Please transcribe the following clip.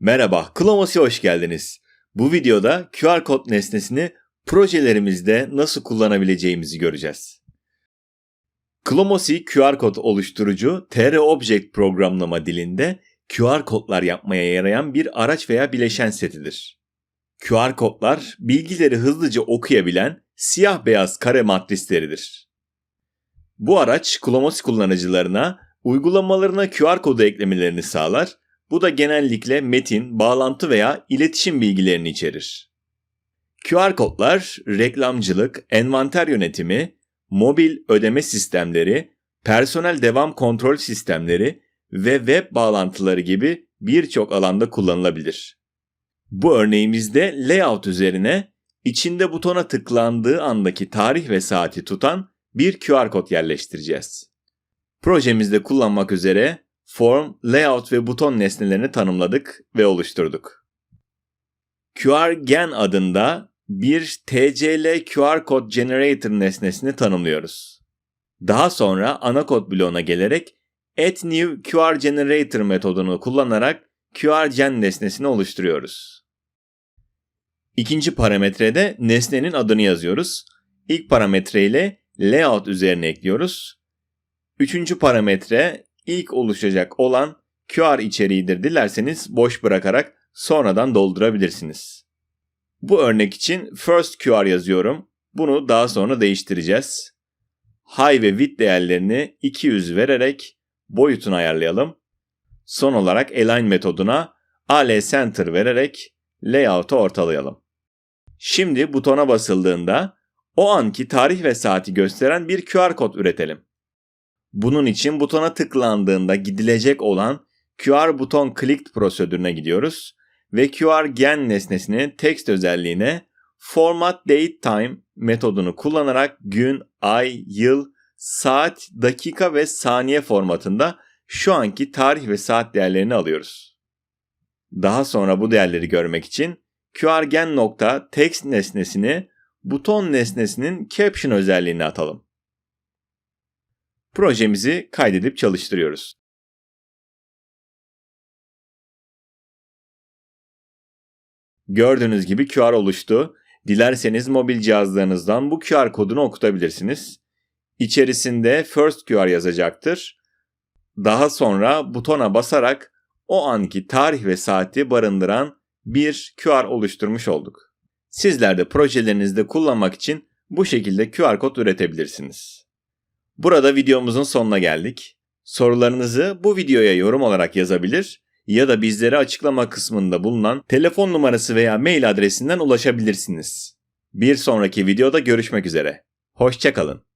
Merhaba, Klomos'a hoş geldiniz. Bu videoda QR kod nesnesini projelerimizde nasıl kullanabileceğimizi göreceğiz. Klomosi QR kod oluşturucu TR Object programlama dilinde QR kodlar yapmaya yarayan bir araç veya bileşen setidir. QR kodlar bilgileri hızlıca okuyabilen siyah beyaz kare matrisleridir. Bu araç Klomosi kullanıcılarına uygulamalarına QR kodu eklemelerini sağlar bu da genellikle metin, bağlantı veya iletişim bilgilerini içerir. QR kodlar reklamcılık, envanter yönetimi, mobil ödeme sistemleri, personel devam kontrol sistemleri ve web bağlantıları gibi birçok alanda kullanılabilir. Bu örneğimizde layout üzerine içinde butona tıklandığı andaki tarih ve saati tutan bir QR kod yerleştireceğiz. Projemizde kullanmak üzere form, layout ve buton nesnelerini tanımladık ve oluşturduk. QR Gen adında bir TCL QR Code Generator nesnesini tanımlıyoruz. Daha sonra ana kod bloğuna gelerek add QR Generator metodunu kullanarak QR Gen nesnesini oluşturuyoruz. İkinci parametrede nesnenin adını yazıyoruz. İlk parametre ile layout üzerine ekliyoruz. Üçüncü parametre ilk oluşacak olan QR içeriğidir dilerseniz boş bırakarak sonradan doldurabilirsiniz. Bu örnek için first QR yazıyorum. Bunu daha sonra değiştireceğiz. High ve width değerlerini 200 vererek boyutunu ayarlayalım. Son olarak align metoduna al center vererek layout'u ortalayalım. Şimdi butona basıldığında o anki tarih ve saati gösteren bir QR kod üretelim. Bunun için butona tıklandığında gidilecek olan QR buton clicked prosedürüne gidiyoruz ve QR gen nesnesinin text özelliğine format date time metodunu kullanarak gün, ay, yıl, saat, dakika ve saniye formatında şu anki tarih ve saat değerlerini alıyoruz. Daha sonra bu değerleri görmek için QR gen nokta text nesnesini buton nesnesinin caption özelliğine atalım projemizi kaydedip çalıştırıyoruz. Gördüğünüz gibi QR oluştu. Dilerseniz mobil cihazlarınızdan bu QR kodunu okutabilirsiniz. İçerisinde First QR yazacaktır. Daha sonra butona basarak o anki tarih ve saati barındıran bir QR oluşturmuş olduk. Sizler de projelerinizde kullanmak için bu şekilde QR kod üretebilirsiniz. Burada videomuzun sonuna geldik. Sorularınızı bu videoya yorum olarak yazabilir ya da bizlere açıklama kısmında bulunan telefon numarası veya mail adresinden ulaşabilirsiniz. Bir sonraki videoda görüşmek üzere. Hoşçakalın.